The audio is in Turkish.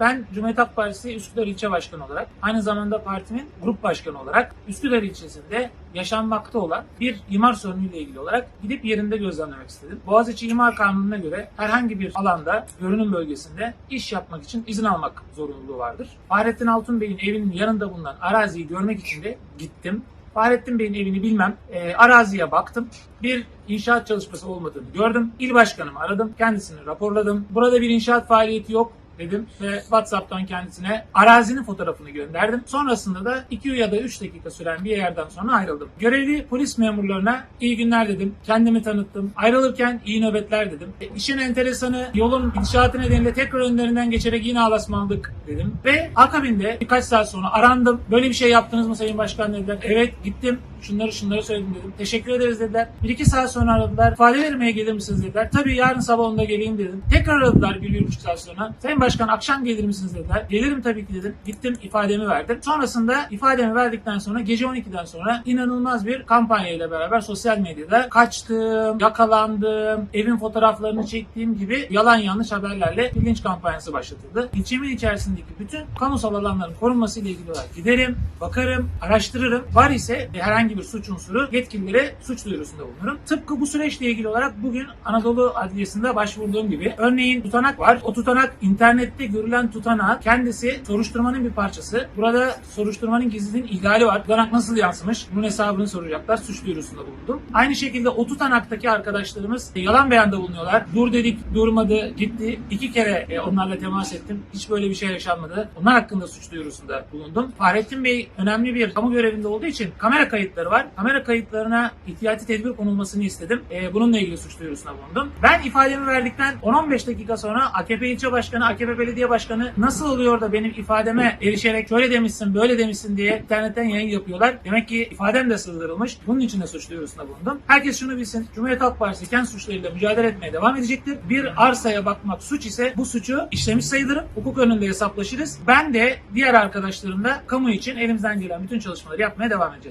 Ben Cumhuriyet Halk Partisi Üsküdar İlçe Başkanı olarak, aynı zamanda partinin grup başkanı olarak Üsküdar ilçesinde yaşanmakta olan bir imar sorunuyla ilgili olarak gidip yerinde gözlemlemek istedim. Boğaziçi İmar Kanunu'na göre herhangi bir alanda, görünüm bölgesinde iş yapmak için izin almak zorunluluğu vardır. Fahrettin Altun Bey'in evinin yanında bulunan araziyi görmek için de gittim. Fahrettin Bey'in evini bilmem. E, araziye baktım. Bir inşaat çalışması olmadığını gördüm. İl başkanımı aradım. Kendisini raporladım. Burada bir inşaat faaliyeti yok dedim ve WhatsApp'tan kendisine arazinin fotoğrafını gönderdim. Sonrasında da 2 ya da 3 dakika süren bir yerden sonra ayrıldım. Görevli polis memurlarına iyi günler dedim. Kendimi tanıttım. Ayrılırken iyi nöbetler dedim. E, işin enteresanı yolun inşaatı nedeniyle tekrar önlerinden geçerek yine alasmandık dedim. Ve akabinde birkaç saat sonra arandım. Böyle bir şey yaptınız mı Sayın Başkan dediler. Evet gittim. Şunları şunları söyledim dedim. Teşekkür ederiz dediler. Bir iki saat sonra aradılar. İfade vermeye gelir misiniz dediler. Tabii yarın sabah onda geleyim dedim. Tekrar aradılar bir, bir buçuk saat sonra. Sayın Başkan akşam gelir misiniz dediler. Gelirim tabii ki dedim. Gittim ifademi verdim. Sonrasında ifademi verdikten sonra gece 12'den sonra inanılmaz bir kampanya ile beraber sosyal medyada kaçtım, yakalandım, evin fotoğraflarını çektiğim gibi yalan yanlış haberlerle bir linç kampanyası başlatıldı. İlçemin içerisindeki bütün kamusal alanların korunması ile ilgili olarak giderim, bakarım, araştırırım. Var ise herhangi bir suç unsuru yetkililere suç duyurusunda bulunurum. Tıpkı bu süreçle ilgili olarak bugün Anadolu Adliyesi'nde başvurduğum gibi örneğin tutanak var. O tutanak internette görülen tutanak kendisi soruşturmanın bir parçası. Burada soruşturmanın gizliliğinin ihlali var. Tutanak nasıl yansımış? Bunun hesabını soracaklar. Suç duyurusunda bulundum. Aynı şekilde o tutanaktaki arkadaşlarımız yalan beyanda bulunuyorlar. Dur dedik durmadı gitti. İki kere e, onlarla temas ettim. Hiç böyle bir şey yaşanmadı. Onlar hakkında suç duyurusunda bulundum. Fahrettin Bey önemli bir kamu görevinde olduğu için kamera kayıtları var. Kamera kayıtlarına ihtiyati tedbir konulmasını istedim. E, bununla ilgili suç duyurusunda bulundum. Ben ifademi verdikten 10-15 dakika sonra AKP ilçe başkanı, AKP belediye başkanı nasıl oluyor da benim ifademe erişerek şöyle demişsin, böyle demişsin diye internetten yayın yapıyorlar. Demek ki ifadem de sığdırılmış. Bunun için de suç duyurusunda bulundum. Herkes şunu bilsin. Cumhuriyet Halk Partisi kent suçlarıyla mücadele etmeye devam edecektir. Bir arsaya bakmak suç ise bu suçu işlemiş sayılırım. Hukuk önünde hesaplaşırız. Ben de diğer arkadaşlarım da kamu için elimizden gelen bütün çalışmaları yapmaya devam edeceğiz.